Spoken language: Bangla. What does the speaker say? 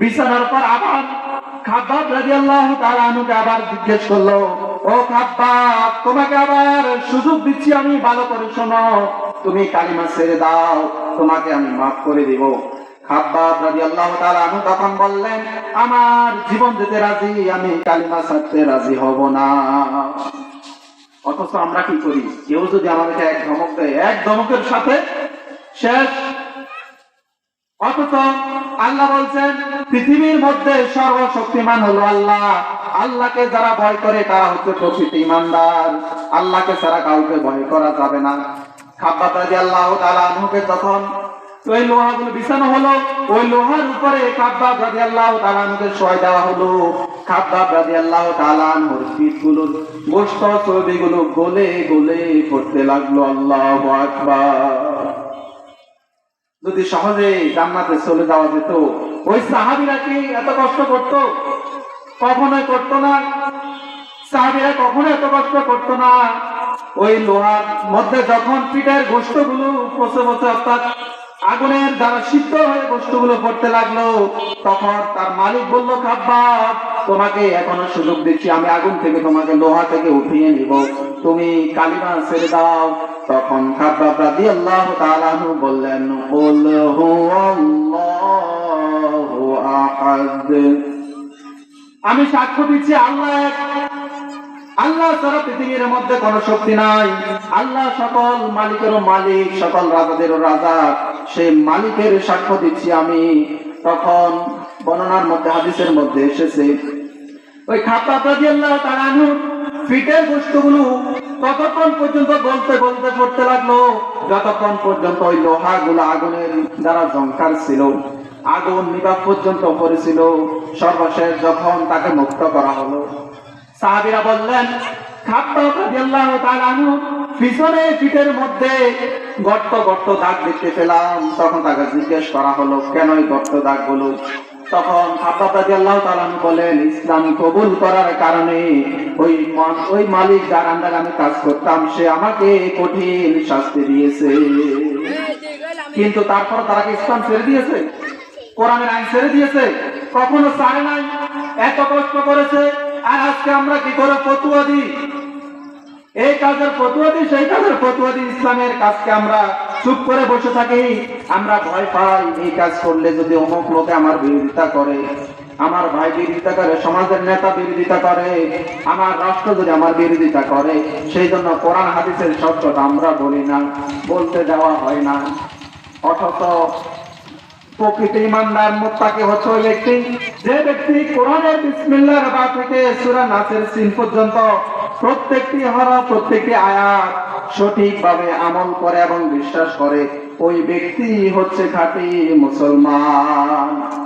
বিছানার পর আবার খাব্বাব রাদিয়াল্লাহু তাআলা আনহুকে আবার জিজ্ঞেস করল, ও খাব্বাব তোমাকে আবার সুযোগ দিচ্ছি আমি, ভালো করে শোনো। তুমি কালিমা ছেড়ে দাও, তোমাকে আমি মাফ করে দিব। খাব্বাব রাদিয়াল্লাহু তাআলা আনহু তখন বললেন, আমার জীবন দিতে রাজি, আমি কালিমা ছাড়তে রাজি হব না। অথচ আমরা কি করি? কেউ যদি আমাদেরকে এক ধমক দেয়, এক ধমকের সাথে শেষ অথচ আল্লাহ বলছেন, পৃথিবীর মধ্যে সর্বশক্তিমান হলো আল্লাহ। আল্লাহকে যারা ভয় করে, তারা হচ্ছে ইমানদার। আল্লাহকে ছাড়া কাউকে ভয় করা যাবে না। ওই বিছানো হলো, ওই লোহার উপরে দেওয়া হলো। গলে গলে লাগল। আল্লাহু যদি সহজে জান্নাতে চলে যাওয়া যেত, ওই সাহাবিরা কি এত কষ্ট করতো? কখনোই করতো না। সাহাবিরা কখনো এত কষ্ট করতো না। ওই লোহার মধ্যে যখন পিঠের গোষ্ঠগুলো পচে পচে অর্থাৎ আগুনের দ্বারা সিদ্ধ হয়ে গোষ্ঠগুলো পড়তে লাগল, তখন তার মালিক বলল, খাব্বাব তোমাকে এখনও সুযোগ দিচ্ছি, আমি আগুন থেকে তোমাকে লোহা থেকে উঠিয়ে নিব। তুমি কালিমা ছেড়ে দাও। তখন খাব্বাব রাদিয়াল্লাহু তাআলা আনহু বললেন আমি সাক্ষ্য দিচ্ছি, আল্লাহ আল্লাহ ছাড়া পৃথিবীর মধ্যে কোন শক্তি নাই। আল্লাহ সকল মালিকেরও মালিক, সকল রাজাদেরও রাজা। সেই মালিকের সাক্ষ্য দিচ্ছি আমি। তখন বর্ণনার মধ্যে, হাদিসের মধ্যে এসেছে। ওই খাতা রাদিয়াল্লাহু তাআলা ফিটের বস্তুগুলো ততক্ষণ পর্যন্ত গলতে গলতে পড়তে লাগল? যতক্ষণ পর্যন্ত ওই লোহাগুলো আগুনের দ্বারা জংকার ছিল, আগুন নিবাব পর্যন্ত পড়েছিল সর্বশেষ যখন তাকে মুক্ত করা হলো। সাহাবিরা বললেন পিছনে পিঠের মধ্যে গর্ত গর্ত দাগ দেখতে পেলাম। তখন তাকে জিজ্ঞেস করা হলো, কেন এই গর্ত দাগগুলো? তখন তাআলা আনহু বলেন, ইসলাম কবুল করার কারণে ওই ওই মালিক যার আন্ডারে আমি কাজ করতাম, সে আমাকে কঠিন শাস্তি দিয়েছে। কিন্তু তারপর তারা ইসলাম ছেড়ে দিয়েছে? কোরআনের আইন ছেড়ে দিয়েছে? কখনো ছাড়ে নাই? এত কষ্ট করেছে? আর আজকে আমরা কি করে ফতুয়া দিই? এই কাজের ফতুয়া দিই, সেই কাজের ফতুয়া দিই। ইসলামের কাজকে আমরা চুপ করে বসে থাকি। আমরা ভয় পাই, এই কাজ করলে যদি অমুক লোকে আমার বিরোধিতা করে, আমার ভাই বিরোধিতা করে, সমাজের নেতা বিরোধিতা করে, আমার রাষ্ট্র যদি আমার বিরোধিতা করে, সেই জন্য কোরআন হাদিসের সত্যটা আমরা বলি না, বলতে দেওয়া হয় না। অথচ প্রকৃত ইমানদার মোত্তাকি হচ্ছে ওই ব্যক্তি। যে ব্যক্তি কোরআনের বিসমিল্লাহর বা থেকে সূরা নাসের সিন পর্যন্ত প্রত্যেকটি হরফ প্রত্যেকটি আয়াত সঠিকভাবে আমল করে এবং বিশ্বাস করে ওই ব্যক্তি হচ্ছে খাঁটি মুসলমান।